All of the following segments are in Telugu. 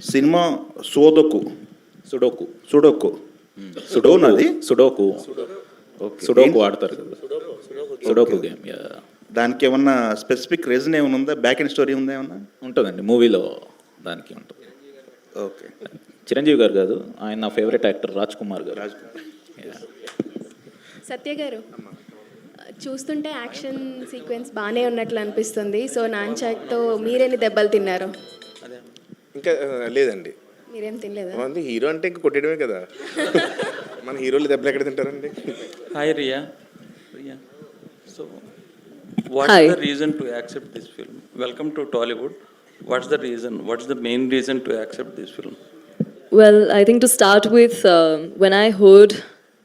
Cinema sudoku. సుడోకు. సుడోకు. సుడోన్ అది సుడోకు. సుడోకు. ఆడతారు కదా. Sudoku game yeah. దానికి ఏమన్నా స్పెసిఫిక్ రీజన్ ఏమైనా ఉందా? బ్యాక్ అండ్ స్టోరీ ఉందా ఏమన్నా? ఉంటుందండి. మూవీలో దానికి ఉంటుంది. ఓకే. చిరంజీవి గారు కాదు ఆయన నా ఫేవరెట్ యాక్టర్ రాజ్ కుమార్ గారు. రాజ్ Yeah. సత్య గారు చూస్తుంటే యాక్షన్ సీక్వెన్స్ బాగానే ఉన్నట్లు అనిపిస్తుంది. సో నాన్చాక్తో మీరెన్ని దెబ్బలు తిన్నారు? ఇంకా లేదండి మీరేం తినలేదా హీరో అంటే ఇంకా కొట్టడమే కదా మన హీరోలు దెబ్బలు ఎక్కడ తింటారండి Hi, Riya. Riya. So, what's Hi. the reason to accept this film? Welcome to Tollywood. What's the reason? What's the main reason to accept this film? Well, I think to start with, uh, when I heard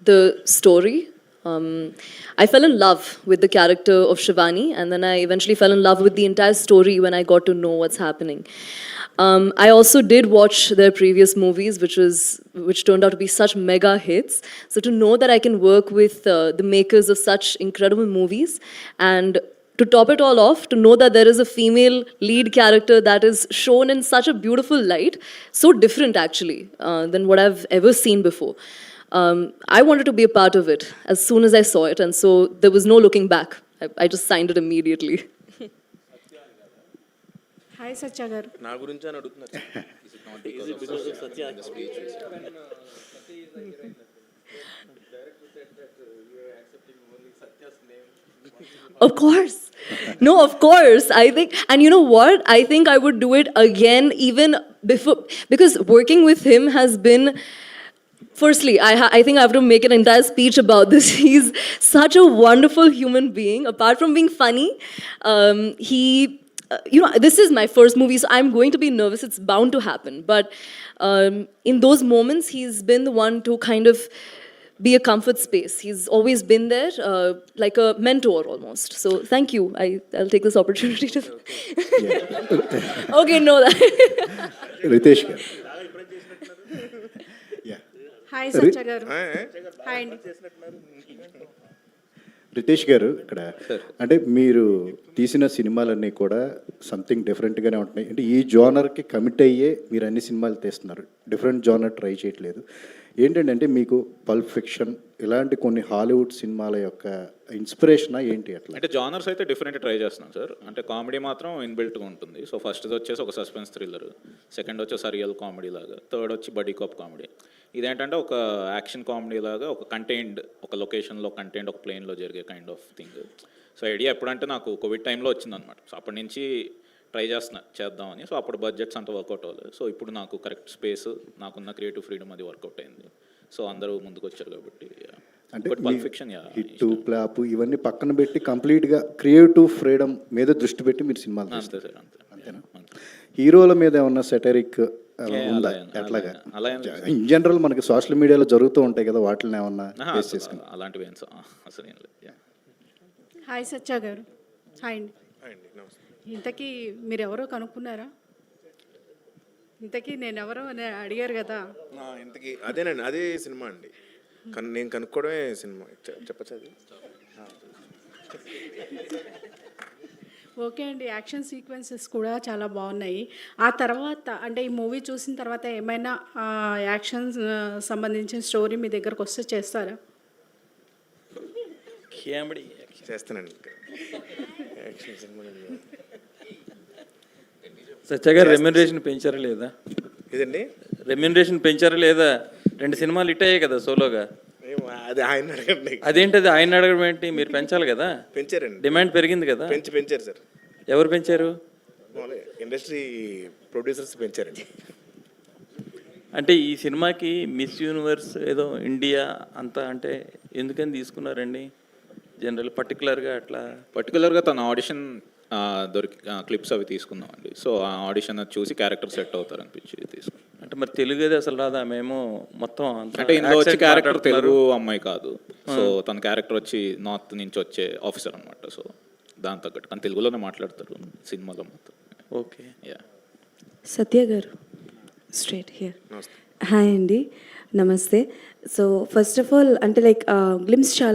the story, um, I fell in love with the character of Shivani, and then I eventually fell in love with the entire story when I got to know what's happening. Um, I also did watch their previous movies, which was which turned out to be such mega hits. So to know that I can work with uh, the makers of such incredible movies and to top it all off, to know that there is a female lead character that is shown in such a beautiful light, so different actually uh, than what I've ever seen before. Um, I wanted to be a part of it as soon as I saw it, and so there was no looking back. I, I just signed it immediately. Hi Satya garu నా గురించి అని అడుగుతున్నారు Of course. No, of course. I think, and you know what? I think I would do it again even before, because working with him has been. Firstly, I, ha- I think I have to make an entire speech about this. He's such a wonderful human being. Apart from being funny, um, he, uh, you know, this is my first movie, so I'm going to be nervous. It's bound to happen. But um, in those moments, he's been the one to kind of be a comfort space. He's always been there, uh, like a mentor almost. So thank you. I, will take this opportunity to. okay, no. That. Ritesh. yeah. Hi, Sanjay Hi. Hi. Riteish గారు ఇక్కడ. అంటే మీరు తీసిన సినిమాలన్నీ కూడా సంథింగ్ డిఫరెంట్గానే ఉంటున్నాయి. అంటే ఈ జోనర్కి కమిట్ అయ్యే మీరు అన్ని సినిమాలు తీస్తున్నారు. డిఫరెంట్ జోనర్ ట్రై చేయట్లేదు. ఏంటంటే మీకు పల్ప్ ఫిక్షన్ ఇలాంటి కొన్ని హాలీవుడ్ సినిమాల యొక్క ఇన్స్పిరేషనా ఏంటి అట్లా? అంటే జానర్స్ అయితే డిఫరెంట్ ట్రై చేస్తున్నాం సార్. అంటే కామెడీ మాత్రం ఇన్బిల్ట్గా ఉంటుంది. సో ఫస్ట్ది వచ్చేసి ఒక సస్పెన్స్ థ్రిల్లర్. సెకండ్ వచ్చేసి రియల్ కామెడీ లాగా. థర్డ్ వచ్చి బడీ కాప్ కామెడీ. ఇదేంటంటే ఒక యాక్షన్ కామెడీ లాగా ఒక కంటైన్డ్ ఒక లొకేషన్లో కంటైన్డ్ ఒక ప్లేన్లో జరిగే kind of thing so idea ఎప్పుడంటే నాకు కోవిడ్ టైంలో వచ్చిందనమాట. సో అప్పటి నుంచి ట్రై చేస్తున్నా చేద్దామని. సో అప్పుడు బడ్జెట్స్ అంతా వర్కౌట్ అవ్వలేదు. సో ఇప్పుడు నాకు కరెక్ట్ స్పేస్ నాకున్న క్రియేటివ్ ఫ్రీడమ్ అది వర్కౌట్ అయింది. సో అందరూ ముందుకు వచ్చారు కాబట్టి అంటే but Pulp Fiction yeah hit flop ఇవన్నీ పక్కన పెట్టి కంప్లీట్గా క్రియేటివ్ ఫ్రీడమ్ మీద దృష్టి పెట్టి మీరు సినిమాలు అంతే సార్ అంతే. అంతే. హీరోల మీద ఏమన్నా సెటరిక్ ఉందా? ఎట్లాగా. ఇన్ జనరల్ మనకి సోషల్ మీడియాలో జరుగుతూ ఉంటాయి కదా వాటిని ఏమన్నా అలాంటివి. హాయ్ సత్య గారు. హాయ్ అండి. ఆ, అండి నమస్తే. ఇంతకీ మీరు ఎవరో కనుక్కున్నారా? ఇంతకీ నేను ఎవరో అని అడిగారు కదా. ఆ, ఇంతకీ అదేనండి అదే సినిమా అండి. కన్ నేను కనుక్కోవడమే సినిమా. చెప్పచ్చా అది? ఓకే అండి యాక్షన్ సీక్వెన్సెస్ కూడా చాలా బాగున్నాయి. ఆ తర్వాత అంటే ఈ మూవీ చూసిన తర్వాత ఏమైనా యాక్షన్ సంబంధించిన స్టోరీ మీ దగ్గరకు వస్తే చేస్తారా. చేస్తానండి. ఇంకా. యాక్షన్ సినిమా సత్య గారు రెమ్యునరేషన్ పెంచారా లేదా? ఇదండి రెమ్యునరేషన్ పెంచారా లేదా? రెండు సినిమాలు హిట్ అయ్యాయి కదా సోలోగా. అది ఆయన అడగండి. అదేంటది? ఆయన అడగడం ఏంటి? మీరు పెంచాలి కదా. పెంచారండి. డిమాండ్ పెరిగింది కదా. పెంచి పెంచారు సార్. ఎవరు పెంచారు? ఇండస్ట్రీ ప్రొడ్యూసర్స్ పెంచారండి. అంటే ఈ సినిమాకి మిస్ యూనివర్స్ ఏదో ఇండియా అంతా అంటే ఎందుకని తీసుకున్నారండి? జనరల్ పర్టికులర్గా అట్లా పర్టికులర్గా తన ఆడిషన్ దొరికి క్లిప్స్ అవి తీసుకున్నామండి సో ఆ ఆడిషన్ చూసి క్యారెక్టర్ సెట్ అవుతారు అనిపించి తీసుకున్నాం అంటే మరి తెలుగు అది అసలు రాదా? మేము మొత్తం అంటే ఇందులో వచ్చే క్యారెక్టర్. తెలుగు అమ్మాయి కాదు. సో తన క్యారెక్టర్ వచ్చి నార్త్ నుంచి వచ్చే ఆఫీసర్ అనమాట సో దాని తగ్గట్టు. కానీ తెలుగులోనే మాట్లాడతారు సినిమాలో మాత్రం. ఓకే. యా సత్య గారు స్ట్రేట్ హియర్ నమస్తే. హాయ్ అండి. నమస్తే. సో ఫస్ట్ ఆఫ్ ఆల్ అంటే లైక్ గ్లిమ్స్ చాలా